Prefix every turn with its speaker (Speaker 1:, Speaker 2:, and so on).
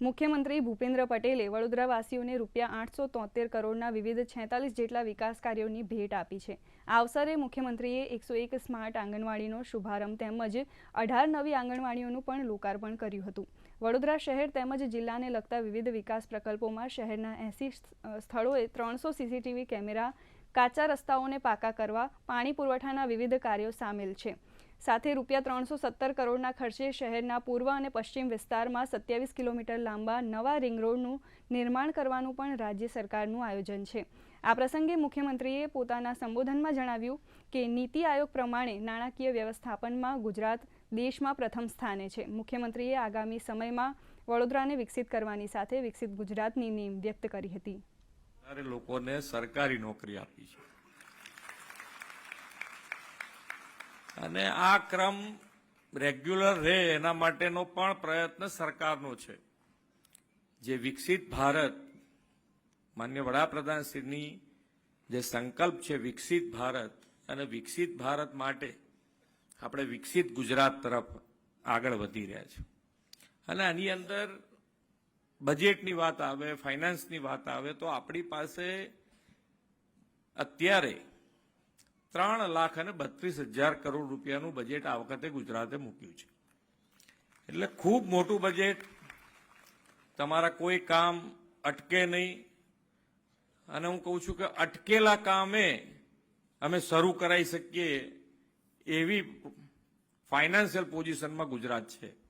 Speaker 1: મુખ્યમંત્રી ભૂપેન્દ્ર પટેલે વડોદરાવાસીઓને રૂપિયા આઠસો તોતેર કરોડના વિવિધ છેતાલીસ જેટલા વિકાસ કાર્યોની ભેટ આપી છે. આ અવસરે મુખ્યમંત્રીએ એકસો એક સ્માર્ટ આંગણવાડીનો શુભારંભ તેમજ અઢાર નવી આંગણવાડીઓનું પણ લોકાર્પણ કર્યું હતું. વડોદરા શહેર તેમજ જિલ્લાને લગતા વિવિધ વિકાસ પ્રકલ્પોમાં શહેરના એસી સ્થળોએ ત્રણસો સીસીટીવી કેમેરા, કાચા રસ્તાઓને પાકા કરવા, પાણી પુરવઠાના વિવિધ કાર્યો સામેલ છે. સાથે રૂપિયા ત્રણસો સત્તર કરોડના ખર્ચે શહેરના પૂર્વ અને પશ્ચિમ વિસ્તારમાં સત્યાવીસ કિલોમીટર લાંબા નવા રિંગ રોડનું નિર્માણ કરવાનું પણ રાજ્ય સરકારનું આયોજન છે. આ પ્રસંગે મુખ્યમંત્રીએ પોતાના સંબોધનમાં જણાવ્યું કે નીતિ આયોગ પ્રમાણે નાણાકીય વ્યવસ્થાપનમાં ગુજરાત દેશમાં પ્રથમ સ્થાને છે. મુખ્યમંત્રીએ આગામી સમયમાં વડોદરાને વિકસિત કરવાની સાથે વિકસિત ગુજરાતની નેમ વ્યક્ત કરી હતી.
Speaker 2: લોકોને સરકારી નોકરી આપી છે. અને આ ક્રમ રેગ્યુલર રહે એના માટેનો પણ પ્રયત્ન સરકારનો છે. જે વિકસિત ભારત, માન્ય વડાપ્રધાનશ્રીની જે સંકલ્પ છે વિકસિત ભારત અને વિકસિત ભારત માટે આપણે વિકસિત ગુજરાત તરફ આગળ વધી રહ્યા છે. અને આની અંદર બજેટની વાત આવે, ફાઇનાન્સની વાત આવે, તો આપણી પાસે અત્યારે ત્રણ લાખ અને બત્રીસ હજાર કરોડ રૂપિયાનું બજેટ આ વખતે ગુજરાતે મૂક્યું છે. એટલે ખૂબ મોટું બજેટ તમારા કોઈ કામ અટકે નહીં. અને હું કહું છું કે અટકેલા કામે અમે શરૂ કરાવી શકીએ એવી ફાઇનાન્શિયલ પોઝિશનમાં ગુજરાત છે.